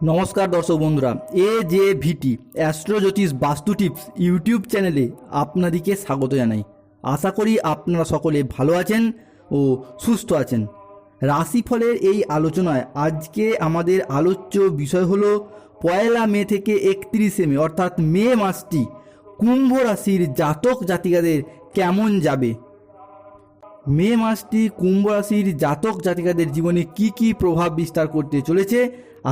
নমস্কার দর্শক বন্ধুরা এ জে ভিটি অ্যাস্ট্রোজ্যোতিষ বাস্তু টিপস ইউটিউব চ্যানেলে আপনাদেরকে স্বাগত জানাই। আশা করি আপনারা সকলে ভালো আছেন ও সুস্থ আছেন। রাশিফলের এই আলোচনায় আজকে আমাদের আলোচ্য বিষয় হলো পয়লা মে থেকে একত্রিশে মে, অর্থাৎ মে মাসটি কুম্ভ রাশির জাতক জাতিকাদের কেমন যাবে? মে মাসটি কুম্ভ রাশির জাতক জাতিকাদের জীবনে কি কি প্রভাব বিস্তার করতে চলেছে?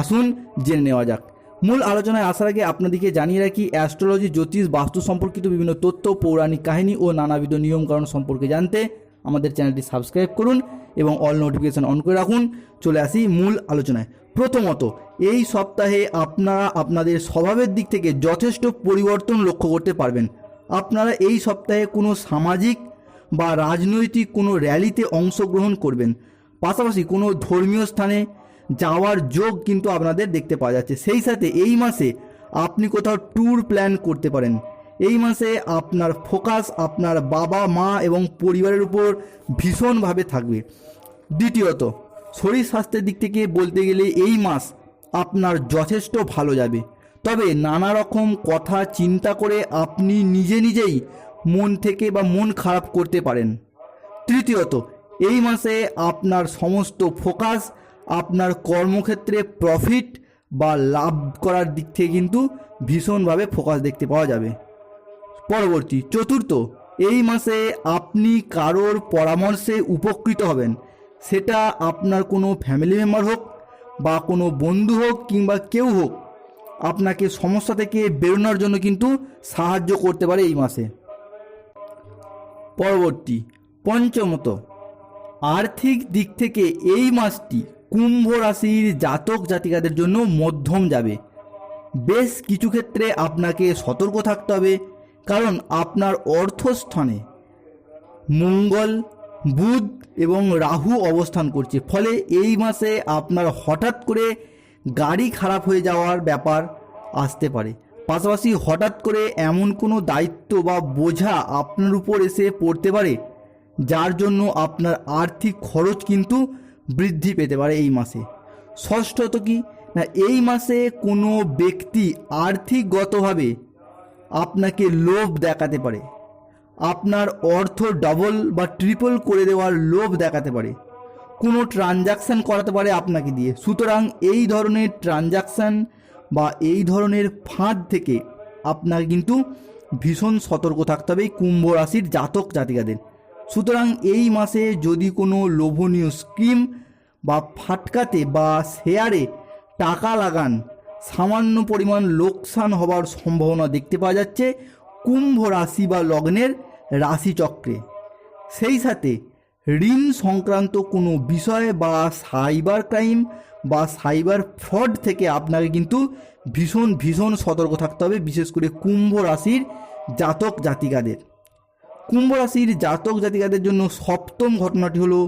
আসুন জেনে নেওয়া যাক। মূল আলোচনায় আসার আগে আপনাদেরকে জানিয়ে রাখি, অ্যাস্ট্রোলজি, জ্যোতিষ, বাস্তু সম্পর্কিত বিভিন্ন তথ্য, পৌরাণিক কাহিনী ও নানাবিধ নিয়মকানুন সম্পর্কে জানতে আমাদের চ্যানেলটি সাবস্ক্রাইব করুন এবং অল নোটিফিকেশন অন করে রাখুন। চলে আসি মূল আলোচনায়। প্রথমত, এই সপ্তাহে আপনারা আপনাদের স্বভাবের দিক থেকে যথেষ্ট পরিবর্তন লক্ষ্য করতে পারবেন। আপনারা এই সপ্তাহে কোনো সামাজিক বা রাজনৈতিক কোনো র্যালিতে অংশগ্রহণ করবেন। পাশাপাশি কোনো ধর্মীয় স্থানে যাওয়ার যোগ কিন্তু আপনাদের দেখতে পাওয়া যাচ্ছে। সেই সাথে এই মাসে আপনি কোথাও ট্যুর প্ল্যান করতে পারেন। এই মাসে আপনার ফোকাস আপনার বাবা, মা এবং পরিবারের উপর ভীষণভাবে থাকবে। দ্বিতীয়ত, শরীর স্বাস্থ্যের দিক থেকে বলতে গেলে এই মাস আপনার যথেষ্ট ভালো যাবে। তবে নানা রকম কথা, চিন্তা করে আপনি নিজে নিজেই মন থেকে বা মন খারাপ করতে পারেন। তৃতীয়ত, এই মাসে আপনার সমস্ত ফোকাস আপনার কর্মক্ষেত্রে প্রফিট বা লাভ করার দিক থেকে কিন্তু ভীষণভাবে ফোকাস দেখতে পাওয়া যাবে। পরবর্তী, চতুর্থ, এই মাসে আপনি কারোর পরামর্শে উপকৃত হবেন। সেটা আপনার কোনো ফ্যামিলি মেম্বার হোক বা কোনো বন্ধু হোক কিংবা কেউ হোক, আপনাকে সমস্যা থেকে বেরোনোর জন্য কিন্তু সাহায্য করতে পারে এই মাসে। পরবর্তী, পঞ্চমত, আর্থিক দিক থেকে এই মাসটি কুম্ভ রাশির জাতক জাতিকাদের জন্য মধ্যম যাবে। বেশ কিছু ক্ষেত্রে আপনাকে সতর্ক থাকতে হবে, কারণ আপনার অর্থস্থানে মঙ্গল, বুধ এবং রাহু অবস্থান করছে। ফলে এই মাসে আপনার হঠাৎ করে গাড়ি খারাপ হয়ে যাওয়ার ব্যাপার আসতে পারে। পাশাপাশি হঠাৎ করে এমন কোনো দায়িত্ব বা বোঝা আপনার উপর এসে পড়তে পারে, যার জন্য আপনার আর্থিক খরচ কিন্তু বৃদ্ধি পেতে পারে এই মাসে। ষষ্ঠত কি? না, এই মাসে কোনো ব্যক্তি আর্থিকগতভাবে আপনাকে লোভ দেখাতে পারে। আপনার অর্থ ডবল বা ট্রিপল করে দেওয়ার লোভ দেখাতে পারে। কোনো ট্রানজাকশান করাতে পারে আপনাকে দিয়ে। সুতরাং এই ধরনের ট্রানজাকশান বা এই ধরনের ফাঁদ থেকে আপনাকে কিন্তু ভীষণ সতর্ক থাকতে হবে কুম্ভ রাশির জাতক জাতিকাদের। সুতরাং এই মাসে যদি কোনো লোভনীয় স্কিম বা ফাটকাতে বা শেয়ারে টাকা লাগান, সামান্য পরিমাণ লোকসান হবার সম্ভাবনা দেখতে পাওয়া যাচ্ছে কুম্ভ রাশি বা লগ্নের রাশিচক্রে। সেই সাথে ঋণ সংক্রান্ত কোনো বিষয় বা সাইবার ক্রাইম বা সাইবার ফ্রড থেকে আপনাকে কিন্তু ভীষণ ভীষণ সতর্ক থাকতে হবে, বিশেষ করে কুম্ভ রাশির জাতক জাতিকাদের। কুম্ভ রাশির জাতক জাতিকাদের জন্য সপ্তম ঘটনাটি হলো,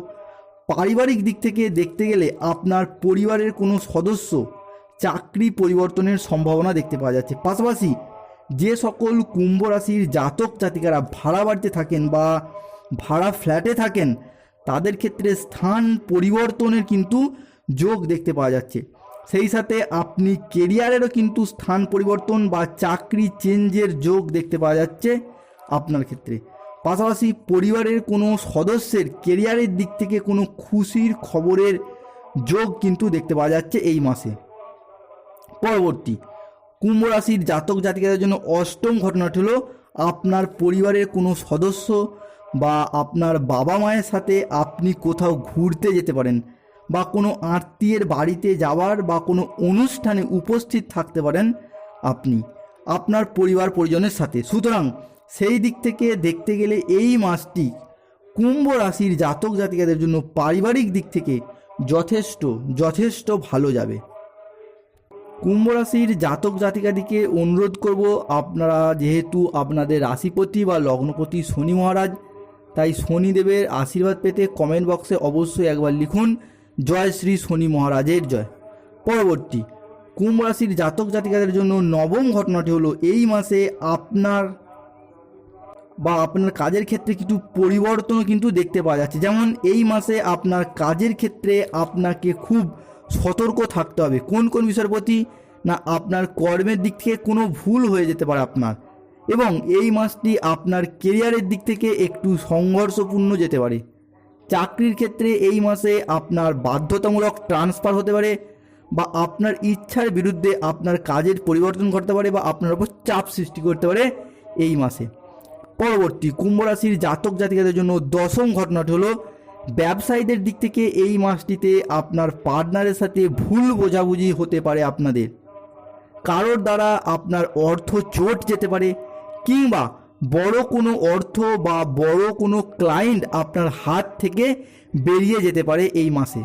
পারিবারিক দিক থেকে দেখতে গেলে আপনার পরিবারের কোনো সদস্য চাকরি পরিবর্তনের সম্ভাবনা দেখতে পাওয়া যাচ্ছে। পাশাপাশি যে সকল কুম্ভ রাশির জাতক জাতিকারা ভাড়া বাড়িতে থাকেন বা ভাড়া ফ্ল্যাটে থাকেন, তাদের ক্ষেত্রে স্থান পরিবর্তনের কিন্তু যোগ দেখতে পাওয়া যাচ্ছে। সেই সাথে আপনি কেরিয়ারেরও কিন্তু স্থান পরিবর্তন বা চাকরি চেঞ্জের যোগ দেখতে পাওয়া যাচ্ছে আপনার ক্ষেত্রে। পাশাপাশি পরিবারের কোনো সদস্যের কেরিয়ারের দিক থেকে কোনো খুশির খবরের যোগ কিন্তু দেখতে পাওয়া যাচ্ছে এই মাসে। পরবর্তী, কুম্ভ রাশির জাতক জাতিকাদের জন্য অষ্টম ঘটনাটি হলো আপনার পরিবারের কোনো সদস্য বা আপনার বাবা মায়ের সাথে আপনি কোথাও ঘুরতে যেতে পারেন বা কোনো আত্মীয়ের বাড়িতে যাওয়ার বা কোনো অনুষ্ঠানে উপস্থিত থাকতে পারেন আপনি, আপনার পরিবার পরিজনের সাথে। সুতরাং সেই দিক থেকে দেখতে গেলে এই মাসটি কুম্ভ রাশির জাতক জাতিকাদের জন্য পারিবারিক দিক থেকে যথেষ্ট যথেষ্ট ভালো যাবে। কুম্ভ রাশির জাতক জাতিকাদিকে অনুরোধ করব, আপনারা যেহেতু আপনাদের রাশিপতি বা লগ্নপতি শনি মহারাজ, তাই শনিদেবের আশীর্বাদ পেতে কমেন্ট বক্সে অবশ্যই একবার লিখুন, জয় শ্রী শনি মহারাজের জয়। পরবর্তী, কুম্ভ রাশির জাতক জাতিকাদের জন্য নবম ঘটনাটি হলো এই মাসে আপনার বা আপনার কাজের ক্ষেত্রে কিছু পরিবর্তনও কিন্তু দেখতে পাওয়া যাচ্ছে। যেমন এই মাসে আপনার কাজের ক্ষেত্রে আপনাকে খুব সতর্ক থাকতে হবে। কোন কোন বিষয়ের প্রতি না আপনার কর্মের দিক থেকে কোনো ভুল হয়ে যেতে পারে আপনার? এবং এই মাসটি আপনার কেরিয়ারের দিক থেকে একটু সংঘর্ষপূর্ণ যেতে পারে। চাকরির ক্ষেত্রে এই মাসে আপনার বাধ্যতামূলক ট্রান্সফার হতে পারে বা আপনার ইচ্ছার বিরুদ্ধে আপনার কাজের পরিবর্তন করতে পারে বা আপনার উপর চাপ সৃষ্টি করতে পারে এই মাসে। পরবর্তী কুম্ভ রাশির জাতক জাতিকাদের জন্য দশম ঘটনাটি হলো, ব্যবসায়ীদের দিক থেকে এই মাসটিতে আপনার পার্টনারের সাথে ভুল বোঝাবুঝি হতে পারে আপনাদের। কারোর দ্বারা আপনার অর্থ চোট যেতে পারে, কিংবা বড় কোনো অর্থ বা বড় কোনো ক্লায়েন্ট আপনার হাত থেকে বেরিয়ে যেতে পারে এই মাসে।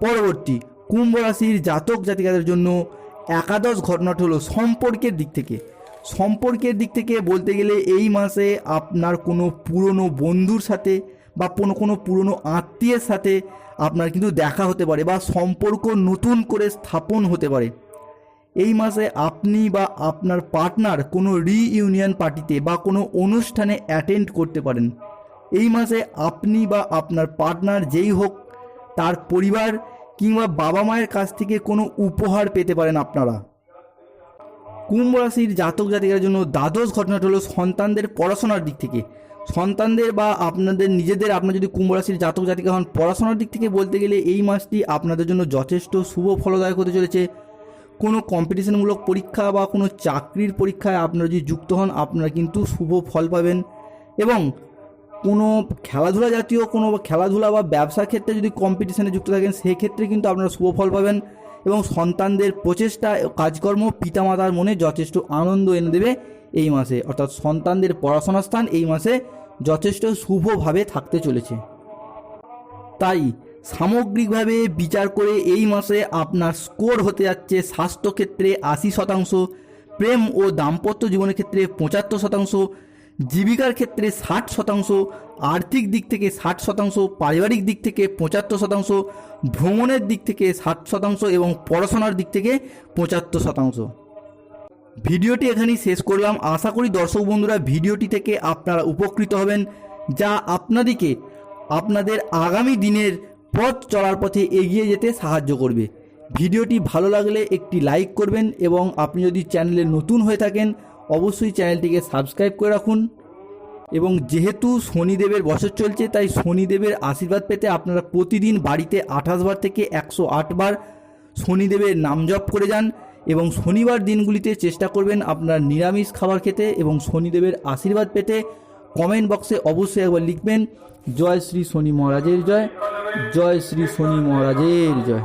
পরবর্তী কুম্ভ রাশির জাতক জাতিকাদের জন্য একাদশ ঘটনাটি হলো, সম্পর্কের দিক থেকে। সম্পর্কের দিক থেকে বলতে গেলে এই মাসে আপনার কোনো পুরনো বন্ধুর সাথে বা কোনো কোনো পুরনো আত্মীয়ের সাথে আপনার কিন্তু দেখা হতে পারে বা সম্পর্ক নতুন করে স্থাপন হতে পারে। এই মাসে আপনি বা আপনার পার্টনার কোনো রিইউনিয়ন পার্টিতে বা কোনো অনুষ্ঠানে অ্যাটেন্ড করতে পারেন। এই মাসে আপনি বা আপনার পার্টনার যেই হোক, তার পরিবার কিংবা বাবা মায়ের কাছ থেকে কোনো উপহার পেতে পারেন আপনারা। কুম্ভ রাশির জাতক জাতিকার জন্য দ্বাদশ ঘটনাটা হলো সন্তানদের পড়াশোনার দিক থেকে। সন্তানদের বা আপনাদের নিজেদের, আপনার যদি কুম্ভ রাশির জাতক জাতিকা হন, পড়াশোনার দিক থেকে বলতে গেলে এই মাসটি আপনাদের জন্য যথেষ্ট শুভ ফলদায়ক হতে চলেছে। কোনো কম্পিটিশনমূলক পরীক্ষা বা কোনো চাকরির পরীক্ষায় আপনারা যদি যুক্ত হন, আপনারা কিন্তু শুভ ফল পাবেন। এবং কোনো খেলাধুলা জাতীয় কোনো খেলাধুলা বা ব্যবসার ক্ষেত্রে যদি কম্পিটিশনে যুক্ত থাকেন, সেক্ষেত্রে কিন্তু আপনারা শুভ ফল পাবেন। এবং সন্তানদের প্রচেষ্টা কাজকর্ম পিতামাতার মনে যথেষ্ট আনন্দ এনে দেবে এই মাসে। অর্থাৎ সন্তানদের পড়াশোনার স্থান এই মাসে যথেষ্ট শুভভাবে থাকতে চলেছে। তাই সামগ্রিকভাবে বিচার করে এই মাসে আপনার স্কোর হতে যাচ্ছে স্বাস্থ্যক্ষেত্রে আশি শতাংশ, প্রেম ও দাম্পত্য জীবনের ক্ষেত্রে পঁচাত্তর শতাংশ জীবিকার ক্ষেত্রে ষাট শতাংশ, আর্থিক দিক থেকে ষাট শতাংশ, পারিবারিক দিক থেকে পঁচাত্তর শতাংশ, ভ্রমণের দিক থেকে ষাট শতাংশ এবং পড়াশোনার দিক থেকে পঁচাত্তর শতাংশ। ভিডিওটি এখানেই শেষ করলাম। আশা করি দর্শক বন্ধুরা ভিডিওটি থেকে আপনারা উপকৃত হবেন, যা আপনাদেরকে আপনাদের আগামী দিনের পথ চলার পথে এগিয়ে যেতে সাহায্য করবে। ভিডিওটি ভালো লাগলে একটি লাইক করবেন এবং আপনি যদি চ্যানেলে নতুন হয়ে থাকেন অবশ্যই চ্যানেলটিকে সাবস্ক্রাইব করে রাখুন। এবং যেহেতু শনিদেবের বছর চলছে, তাই শনিদেবের আশীর্বাদ পেতে আপনারা প্রতিদিন বাড়িতে আঠাশ বার থেকে একশো বার শনিদেবের নাম জপ করে যান এবং শনিবার দিনগুলিতে চেষ্টা করবেন আপনার নিরামিষ খাবার খেতে এবং শনিদেবের আশীর্বাদ পেতে কমেন্ট বক্সে অবশ্যই একবার লিখবেন, জয় শ্রী শনি মহারাজের জয় জয় শ্রী শনি মহারাজের জয়।